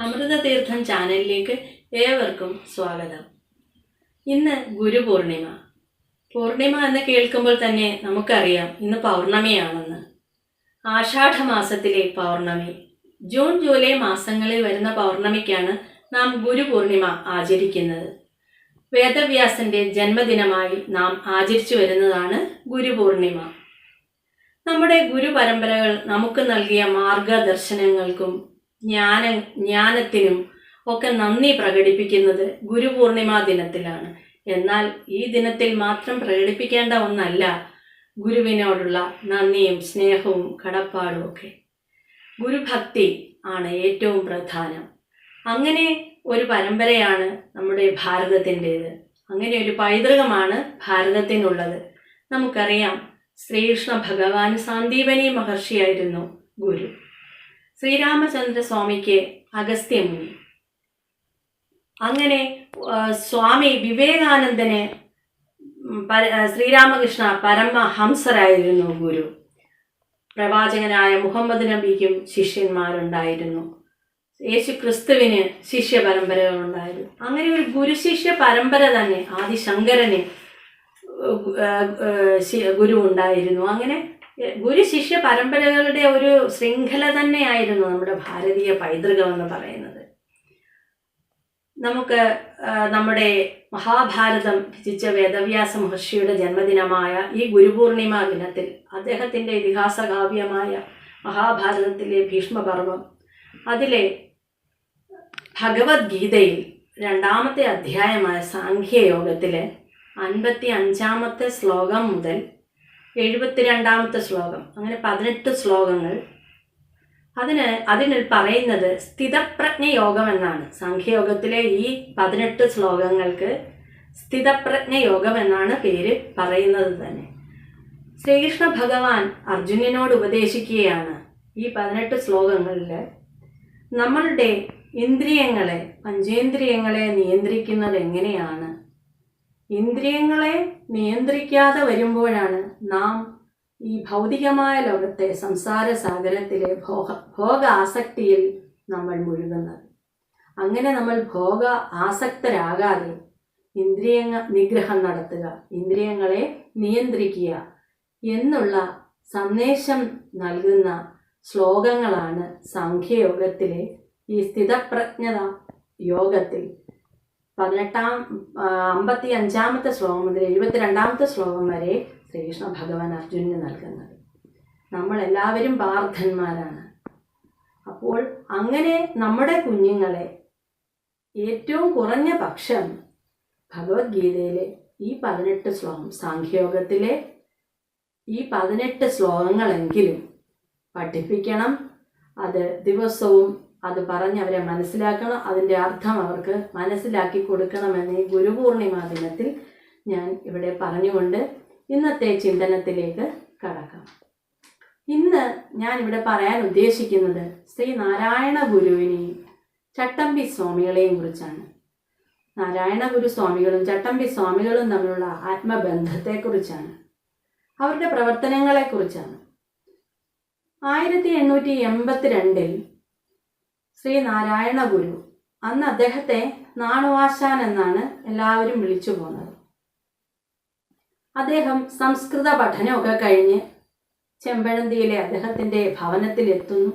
അമൃതതീർത്ഥം ചാനലിലേക്ക് ഏവർക്കും സ്വാഗതം. ഇന്ന് ഗുരുപൂർണിമ. പൂർണിമ എന്ന് കേൾക്കുമ്പോൾ തന്നെ നമുക്കറിയാം ഇന്ന് പൗർണമിയാണെന്ന്. ആഷാഢമാസത്തിലെ പൗർണമി. ജൂൺ ജൂലൈ മാസങ്ങളിൽ വരുന്ന പൗർണമിക്കാണ് നാം ഗുരുപൂർണിമ ആചരിക്കുന്നത്. വേദവ്യാസന്റെ ജന്മദിനമായി നാം ആചരിച്ചു വരുന്നതാണ് ഗുരുപൂർണിമ. നമ്മുടെ ഗുരു പരമ്പരകൾ നമുക്ക് നൽകിയ മാർഗദർശനങ്ങൾക്കും ജ്ഞാന ജ്ഞാനത്തിനും ഒക്കെ നന്ദി പ്രകടിപ്പിക്കുന്നത് ഗുരുപൂർണിമ ദിനത്തിലാണ്. എന്നാൽ ഈ ദിനത്തിൽ മാത്രം പ്രകടിപ്പിക്കേണ്ട ഒന്നല്ല ഗുരുവിനോടുള്ള നന്ദിയും സ്നേഹവും കടപ്പാടും ഒക്കെ. ഗുരുഭക്തി ആണ് ഏറ്റവും പ്രധാനം. അങ്ങനെ ഒരു പരമ്പരയാണ് നമ്മുടെ ഭാരതത്തിന്റേത്. അങ്ങനെ ഒരു പൈതൃകമാണ് ഭാരതത്തിനുള്ളത്. നമുക്കറിയാം ശ്രീകൃഷ്ണ ഭഗവാൻ സാന്ദീപനി മഹർഷിയായിരുന്നു ഗുരു. ശ്രീരാമചന്ദ്ര സ്വാമിക്ക് അഗസ്ത്യമുനി. അങ്ങനെ സ്വാമി വിവേകാനന്ദന് ശ്രീരാമകൃഷ്ണ പരമഹംസരായിരുന്നു ഗുരു. പ്രവാചകനായ മുഹമ്മദ് നബിക്കും ശിഷ്യന്മാരുണ്ടായിരുന്നു. യേശു ക്രിസ്തുവിന് ശിഷ്യ പരമ്പരകളുണ്ടായിരുന്നു അങ്ങനെ ഒരു ഗുരുശിഷ്യ പരമ്പര തന്നെ ആദിശങ്കരന് ഗുരു ഉണ്ടായിരുന്നു. അങ്ങനെ ഗുരു ശിഷ്യ പരമ്പരകളുടെ ഒരു ശൃംഖല തന്നെയായിരുന്നു നമ്മുടെ ഭാരതീയ പൈതൃകം എന്ന് പറയുന്നത്. നമുക്ക് നമ്മുടെ മഹാഭാരതം രചിച്ച വേദവ്യാസ മഹർഷിയുടെ ജന്മദിനമായ ഈ ഗുരുപൂർണിമ ദിനത്തിൽ അദ്ദേഹത്തിന്റെ ഇതിഹാസ കാവ്യമായ മഹാഭാരതത്തിലെ ഭീഷ്മപർവം അതിലെ ഭഗവത്ഗീതയിൽ രണ്ടാമത്തെ അധ്യായമായ സാഖ്യയോഗത്തിലെ അൻപത്തി അഞ്ചാമത്തെ ശ്ലോകം മുതൽ എഴുപത്തിരണ്ടാമത്തെ ശ്ലോകം. അങ്ങനെ പതിനെട്ട് ശ്ലോകങ്ങൾ. അതിന് അതിനിൽ പറയുന്നത് സ്ഥിതപ്രജ്ഞ യോഗം എന്നാണ് സംഖ്യയോഗത്തിലെ ഈ പതിനെട്ട് ശ്ലോകങ്ങൾക്ക് സ്ഥിതപ്രജ്ഞ യോഗം എന്നാണ് പേര് പറയുന്നത് തന്നെ. ശ്രീകൃഷ്ണ ഭഗവാൻ അർജുനനോട് ഉപദേശിക്കുകയാണ് ഈ പതിനെട്ട് ശ്ലോകങ്ങളിൽ. നമ്മളുടെ ഇന്ദ്രിയങ്ങളെ പഞ്ചേന്ദ്രിയങ്ങളെ നിയന്ത്രിക്കുന്നത് എങ്ങനെയാണ്? ഇന്ദ്രിയങ്ങളെ നിയന്ത്രിക്കാതെ വരുമ്പോഴാണ് നാം ഈ ഭൗതികമായ ലോകത്തെ സംസാര സാഗരത്തിലെ ഭോഗ ഭോഗ ആസക്തിയിൽ നമ്മൾ മുഴുകുന്നത്. അങ്ങനെ നമ്മൾ ഭോഗ ആസക്തരാകാതെ ഇന്ദ്രിയങ്ങ നിഗ്രഹം നടത്തുക ഇന്ദ്രിയങ്ങളെ നിയന്ത്രിക്കുക എന്നുള്ള സന്ദേശം നൽകുന്ന ശ്ലോകങ്ങളാണ് സാഖ്യയോഗത്തിലെ ഈ സ്ഥിതപ്രജ്ഞത യോഗത്തിൽ പതിനെട്ടാം അമ്പത്തി അഞ്ചാമത്തെ ശ്ലോകം മുതൽ എഴുപത്തിരണ്ടാമത്തെ ശ്ലോകം വരെ ശ്രീകൃഷ്ണ ഭഗവാൻ അർജുനന് നൽകുന്നത്. നമ്മൾ എല്ലാവരും പാർത്ഥന്മാരാണ്. അപ്പോൾ അങ്ങനെ നമ്മുടെ കുഞ്ഞുങ്ങളെ ഏറ്റവും കുറഞ്ഞ പക്ഷം ഭഗവത്ഗീതയിലെ ഈ പതിനെട്ട് ശ്ലോകം സാഖ്യയോഗത്തിലെ ഈ പതിനെട്ട് ശ്ലോകങ്ങളെങ്കിലും പഠിപ്പിക്കണം. അത് ദിവസവും അത് പറഞ്ഞ് അവരെ മനസ്സിലാക്കണം. അതിന്റെ അർത്ഥം അവർക്ക് മനസ്സിലാക്കി കൊടുക്കണമെന്ന് ഈ ഗുരുപൂർണിമ ദിനത്തിൽ ഞാൻ ഇവിടെ പറഞ്ഞുകൊണ്ട് ഇന്നത്തെ ചിന്തനത്തിലേക്ക് കടക്കാം. ഇന്ന് ഞാൻ ഇവിടെ പറയാൻ ഉദ്ദേശിക്കുന്നത് ശ്രീ നാരായണ ഗുരുവിനെയും ചട്ടമ്പി സ്വാമികളെയും കുറിച്ചാണ്. നാരായണ ഗുരു സ്വാമികളും ചട്ടമ്പി സ്വാമികളും തമ്മിലുള്ള ആത്മബന്ധത്തെക്കുറിച്ചാണ്. അവരുടെ പ്രവർത്തനങ്ങളെക്കുറിച്ചാണ്. ആയിരത്തി എണ്ണൂറ്റി എൺപത്തിരണ്ടിൽ ശ്രീ നാരായണ ഗുരു. അന്ന് അദ്ദേഹത്തെ നാണുവാശാൻ എന്നാണ് എല്ലാവരും വിളിച്ചു പോകുന്നത് അദ്ദേഹം സംസ്കൃത പഠനമൊക്കെ കഴിഞ്ഞ് ചെമ്പഴന്തിയിലെ അദ്ദേഹത്തിന്റെ ഭവനത്തിലെത്തുന്നു.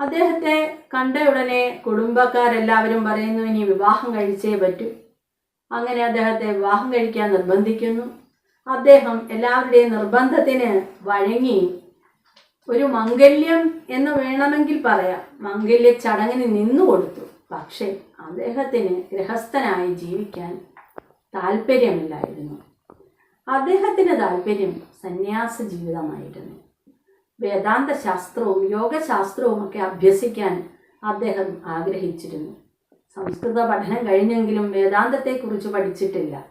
അദ്ദേഹത്തെ കണ്ട ഉടനെ കുടുംബക്കാരെല്ലാവരും പറയുന്നു ഇനി വിവാഹം കഴിച്ചേ പറ്റൂ. അങ്ങനെ അദ്ദേഹത്തെ വിവാഹം കഴിക്കാൻ നിർബന്ധിക്കുന്നു. അദ്ദേഹം എല്ലാവരുടെയും നിർബന്ധത്തിന് വഴങ്ങി ഒരു മംഗല്യം എന്ന് വേണമെങ്കിൽ പറയാം. മംഗല്യ ചടങ്ങിന് നിന്നു കൊടുത്തു. പക്ഷേ അദ്ദേഹത്തിന് ഗൃഹസ്ഥനായി ജീവിക്കാൻ താല്പര്യമില്ലായിരുന്നു അദ്ദേഹത്തിന് താല്പര്യം സന്യാസ ജീവിതമായിരുന്നു. വേദാന്ത ശാസ്ത്രവും യോഗശാസ്ത്രവും ഒക്കെ അഭ്യസിക്കാൻ അദ്ദേഹം ആഗ്രഹിച്ചിരുന്നു. സംസ്കൃത പഠനം കഴിഞ്ഞെങ്കിലും വേദാന്തത്തെക്കുറിച്ച് പഠിച്ചിട്ടില്ല.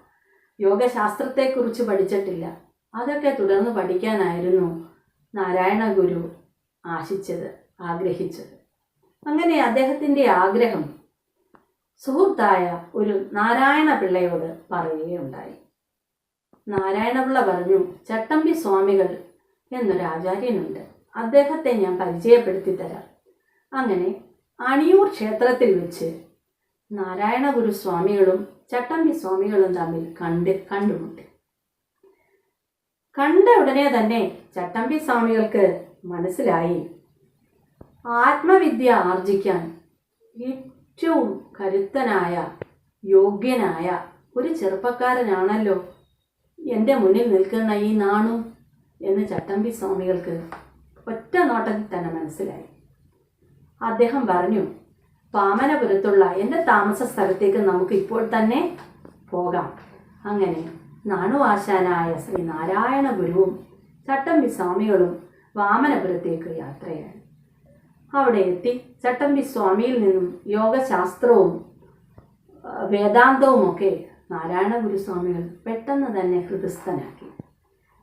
യോഗശാസ്ത്രത്തെക്കുറിച്ച് പഠിച്ചിട്ടില്ല. അതൊക്കെ തുടർന്ന് പഠിക്കാനായിരുന്നു നാരായണ ഗുരു ആശിച്ചത് ആഗ്രഹിച്ചത്. അങ്ങനെ അദ്ദേഹത്തിന്റെ ആഗ്രഹം സുഹൃത്തായ ഒരു നാരായണ പിള്ളയോട് പറയുകയുണ്ടായി. നാരായണപിള്ള പറഞ്ഞു ചട്ടമ്പി സ്വാമികൾ എന്നൊരു ആചാര്യനുണ്ട്. അദ്ദേഹത്തെ ഞാൻ പരിചയപ്പെടുത്തി തരാം അങ്ങനെ അണിയൂർ ക്ഷേത്രത്തിൽ വെച്ച് നാരായണ ഗുരുസ്വാമികളും ചട്ടമ്പി സ്വാമികളും തമ്മിൽ കണ്ട് കണ്ടുമുട്ടി. കണ്ട ഉടനെ തന്നെ ചട്ടമ്പി സ്വാമികൾക്ക് മനസ്സിലായി. ആത്മവിദ്യ ആർജിക്കാൻ ഏറ്റവും കരുത്തനായ യോഗ്യനായ ഒരു ചെറുപ്പക്കാരനാണല്ലോ എന്റെ മുന്നിൽ നിൽക്കുന്ന ഈ നാണു എന്ന് ചട്ടമ്പി സ്വാമികൾക്ക് ഒറ്റ നോട്ടത്തിൽ തന്നെ മനസ്സിലായി. അദ്ദേഹം പറഞ്ഞു പാമനപുരത്തുള്ള എന്റെ താമസ സ്ഥലത്തേക്ക് നമുക്ക് ഇപ്പോൾ തന്നെ പോകാം. അങ്ങനെ നാണുവാശാനായ ശ്രീ നാരായണ ഗുരുവും ചട്ടമ്പി സ്വാമികളും വാമനപുരത്തേക്ക് യാത്രയായി. അവിടെ എത്തി ചട്ടമ്പി സ്വാമിയിൽ നിന്നും യോഗശാസ്ത്രവും വേദാന്തവുമൊക്കെ നാരായണ ഗുരുസ്വാമികൾ പെട്ടെന്ന് തന്നെ ഹൃദസ്ഥനാക്കി.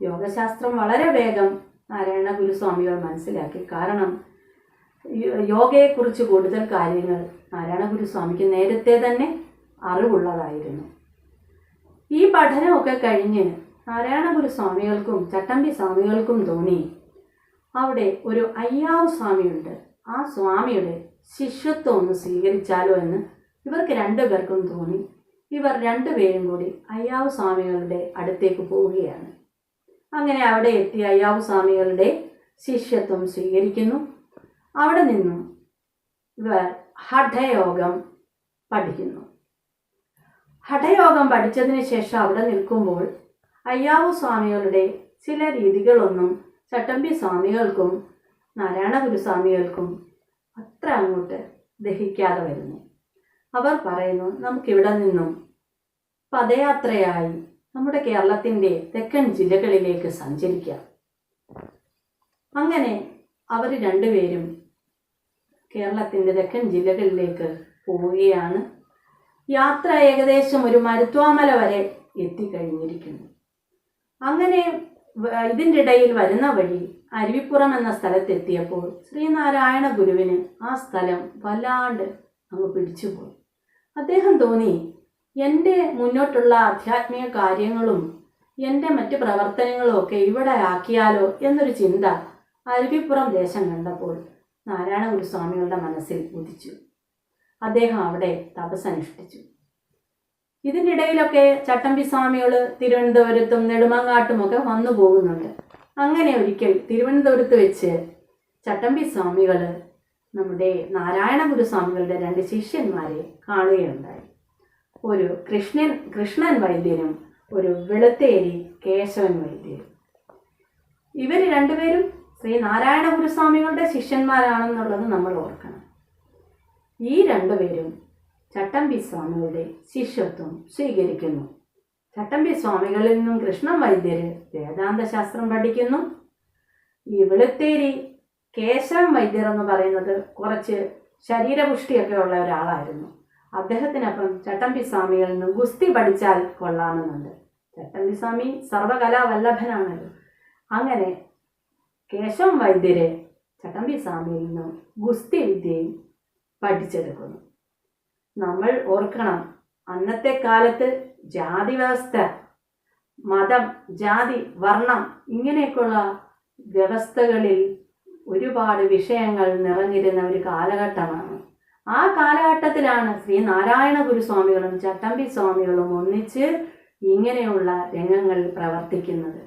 യോഗശാസ്ത്രം വളരെ വേഗം നാരായണ ഗുരുസ്വാമികൾ മനസ്സിലാക്കി. കാരണം യോഗയെക്കുറിച്ച് കൂടുതൽ കാര്യങ്ങൾ നാരായണ ഗുരുസ്വാമിക്ക് നേരത്തെ തന്നെ അറിവുള്ളതായിരുന്നു. ഈ പഠനമൊക്കെ കഴിഞ്ഞ് നാരായണപുരി സ്വാമികൾക്കും ചട്ടമ്പി സ്വാമികൾക്കും തോന്നി. അവിടെ ഒരു അയ്യാവ് സ്വാമിയുണ്ട്. ആ സ്വാമിയുടെ ശിഷ്യത്വം ഒന്ന് സ്വീകരിച്ചാലോ എന്ന് ഇവർക്ക് രണ്ടുപേർക്കും തോന്നി. ഇവർ രണ്ടുപേരും കൂടി അയ്യാവ് സ്വാമികളുടെ അടുത്തേക്ക് പോവുകയാണ്. അങ്ങനെ അവിടെ എത്തി അയ്യാവ് സ്വാമികളുടെ ശിഷ്യത്വം സ്വീകരിക്കുന്നു. അവിടെ നിന്നും ഇവർ ഹഠയോഗം പഠിക്കുന്നു. ഹഠയോഗം പഠിച്ചതിന് ശേഷം അവിടെ നിൽക്കുമ്പോൾ അയ്യാവു സ്വാമികളുടെ ചില രീതികളൊന്നും ചട്ടമ്പി സ്വാമികൾക്കും നാരായണ ഗുരുസ്വാമികൾക്കും അത്ര അങ്ങോട്ട് ദഹിക്കാതെ വരുന്നു. അവർ പറയുന്നു നമുക്കിവിടെ നിന്നും പദയാത്രയായി നമ്മുടെ കേരളത്തിന്റെ തെക്കൻ ജില്ലകളിലേക്ക് സഞ്ചരിക്കാം. അങ്ങനെ അവർ രണ്ടുപേരും കേരളത്തിന്റെ തെക്കൻ ജില്ലകളിലേക്ക് പോവുകയാണ്. യാത്ര ഏകദേശം ഒരു മരുത്വാമല വരെ എത്തിക്കഴിഞ്ഞിരിക്കുന്നു. അങ്ങനെ ഇതിന്റെ ഇടയിൽ വരുന്ന വഴി അരുവിപ്പുറം എന്ന സ്ഥലത്തെത്തിയപ്പോൾ ശ്രീനാരായണ ഗുരുവിന് ആ സ്ഥലം വല്ലാണ്ട് അങ്ങ് പിടിച്ചുപോയി. അദ്ദേഹം തോന്നി എന്റെ മുന്നോട്ടുള്ള ആധ്യാത്മിക കാര്യങ്ങളും എന്റെ മറ്റ് പ്രവർത്തനങ്ങളും ഒക്കെ ഇവിടെ ആക്കിയാലോ എന്നൊരു ചിന്ത അരുവിപ്പുറം ദേശം കണ്ടപ്പോൾ നാരായണ ഗുരുസ്വാമികളുടെ മനസ്സിൽ ഉദിച്ചു. അദ്ദേഹം അവിടെ തപസ്സനുഷ്ഠിച്ചു. ഇതിന്റെ ഇടയിലൊക്കെ ചട്ടമ്പി സ്വാമികൾ തിരുവനന്തപുരത്തും നെടുമങ്ങാട്ടുമൊക്കെ വന്നു പോകുന്നുണ്ട്. അങ്ങനെ ഒരിക്കൽ തിരുവനന്തപുരത്ത് വെച്ച് ചട്ടമ്പി സ്വാമികൾ നമ്മുടെ നാരായണഗുരു സ്വാമികളുടെ രണ്ട് ശിഷ്യന്മാരെ കാണുകയുണ്ടായി. ഒരു കൃഷ്ണൻ കൃഷ്ണൻ വൈദ്യനും ഒരു വെളുത്തേരി കേശവൻ വൈദ്യനും ഇവർ രണ്ടുപേരും ശ്രീ നാരായണ ഗുരുസ്വാമികളുടെ ശിഷ്യന്മാരാണെന്നുള്ളത് നമ്മൾ ഓർക്കണം. ഈ രണ്ടുപേരും ചട്ടമ്പി സ്വാമികളുടെ ശിഷ്യത്വം സ്വീകരിക്കുന്നു. ചട്ടമ്പി സ്വാമികളിൽ നിന്നും കൃഷ്ണ വൈദ്യര് വേദാന്ത ശാസ്ത്രം പഠിക്കുന്നു. ഈ വെളുത്തേരി കേശവൻ വൈദ്യർ എന്ന് പറയുന്നത് കുറച്ച് ശരീരപുഷ്ടിയൊക്കെ ഉള്ള ഒരാളായിരുന്നു. അദ്ദേഹത്തിനൊപ്പം ചട്ടമ്പി സ്വാമികളിൽ നിന്നും ഗുസ്തി പഠിച്ചാൽ കൊള്ളാമെന്നുണ്ട്. ചട്ടമ്പി സ്വാമി സർവകലാവല്ലഭനാണല്ലോ. അങ്ങനെ കേശവൻ വൈദ്യര് ചട്ടമ്പി സ്വാമിയിൽ നിന്നും ഗുസ്തി വിദ്യയും പഠിച്ചെടുക്കുന്നു. നമ്മൾ ഓർക്കണം അന്നത്തെ കാലത്ത് ജാതി വ്യവസ്ഥ മതം ജാതി വർണം ഇങ്ങനെയൊക്കെയുള്ള വ്യവസ്ഥകളിൽ ഒരുപാട് വിഷയങ്ങൾ നിറഞ്ഞിരുന്ന ഒരു കാലഘട്ടമാണ്. ആ കാലഘട്ടത്തിലാണ് ശ്രീ നാരായണ ഗുരുസ്വാമികളും ചട്ടമ്പി സ്വാമികളും ഒന്നിച്ച് ഇങ്ങനെയുള്ള രംഗങ്ങളിൽ പ്രവർത്തിക്കുന്നത്.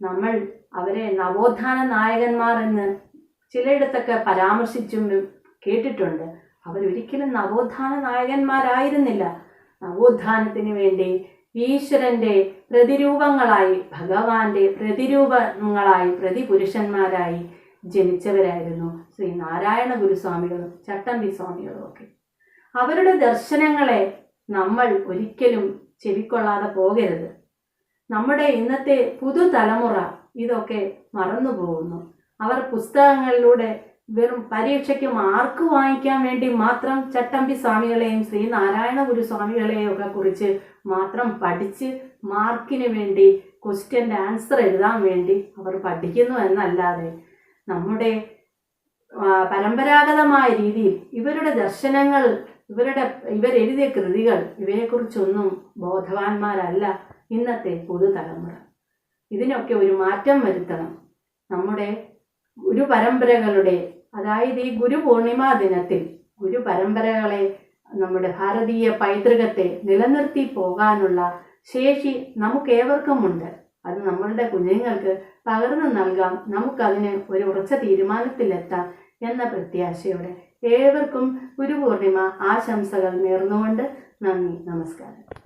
നമ്മൾ അവരെ നവോത്ഥാന നായകന്മാർ എന്ന് ചിലയിടത്തൊക്കെ പരാമർശിച്ചും കേട്ടിട്ടുണ്ട്. അവരൊരിക്കലും നവോത്ഥാന നായകന്മാരായിരുന്നില്ല. നവോത്ഥാനത്തിന് വേണ്ടി ഈശ്വരന്റെ പ്രതിരൂപങ്ങളായി ഭഗവാന്റെ പ്രതിരൂപങ്ങളായി പ്രതിപുരുഷന്മാരായി ജനിച്ചവരായിരുന്നു ശ്രീ നാരായണ ഗുരുസ്വാമികളും ചട്ടമ്പി സ്വാമികളും ഒക്കെ. അവരുടെ ദർശനങ്ങളെ നമ്മൾ ഒരിക്കലും ചെവിക്കൊള്ളാതെ പോകരുത്. നമ്മുടെ ഇന്നത്തെ പുതുതലമുറ ഇതൊക്കെ മറന്നു പോകുന്നു അവർ പുസ്തകങ്ങളിലൂടെ വെറും പരീക്ഷയ്ക്ക് മാർക്ക് വാങ്ങിക്കാൻ വേണ്ടി മാത്രം ചട്ടമ്പി സ്വാമികളെയും ശ്രീ നാരായണ ഗുരു സ്വാമികളെയും ഒക്കെ കുറിച്ച് മാത്രം പഠിച്ച് മാർക്കിന് വേണ്ടി ക്വസ്റ്റ്യന്റെ ആൻസർ എഴുതാൻ വേണ്ടി അവർ പഠിക്കുന്നു എന്നല്ലാതെ നമ്മുടെ പരമ്പരാഗതമായ രീതിയിൽ ഇവരുടെ ദർശനങ്ങൾ ഇവരുടെ ഇവരെഴുതിയ കൃതികൾ ഇവയെക്കുറിച്ചൊന്നും ബോധവാന്മാരല്ല ഇന്നത്തെ പുതുതലമുറ. ഇതിനൊക്കെ ഒരു മാറ്റം വരുത്തണം. നമ്മുടെ ഗുരുപരമ്പരകളുടെ അതായത് ഈ ഗുരു പൂർണിമ ദിനത്തിൽ ഗുരു പരമ്പരകളെ നമ്മുടെ ഭാരതീയ പൈതൃകത്തെ നിലനിർത്തി പോകാനുള്ള ശേഷി നമുക്കേവർക്കുമുണ്ട്. അത് നമ്മളുടെ കുഞ്ഞുങ്ങൾക്ക് പകർന്നു നൽകാം. നമുക്കതിന് ഒരു ഉറച്ച തീരുമാനത്തിലെത്താം എന്ന പ്രത്യാശയോടെ ഏവർക്കും ഗുരു പൂർണിമ ആശംസകൾ നേർന്നുകൊണ്ട് നന്ദി നമസ്കാരം.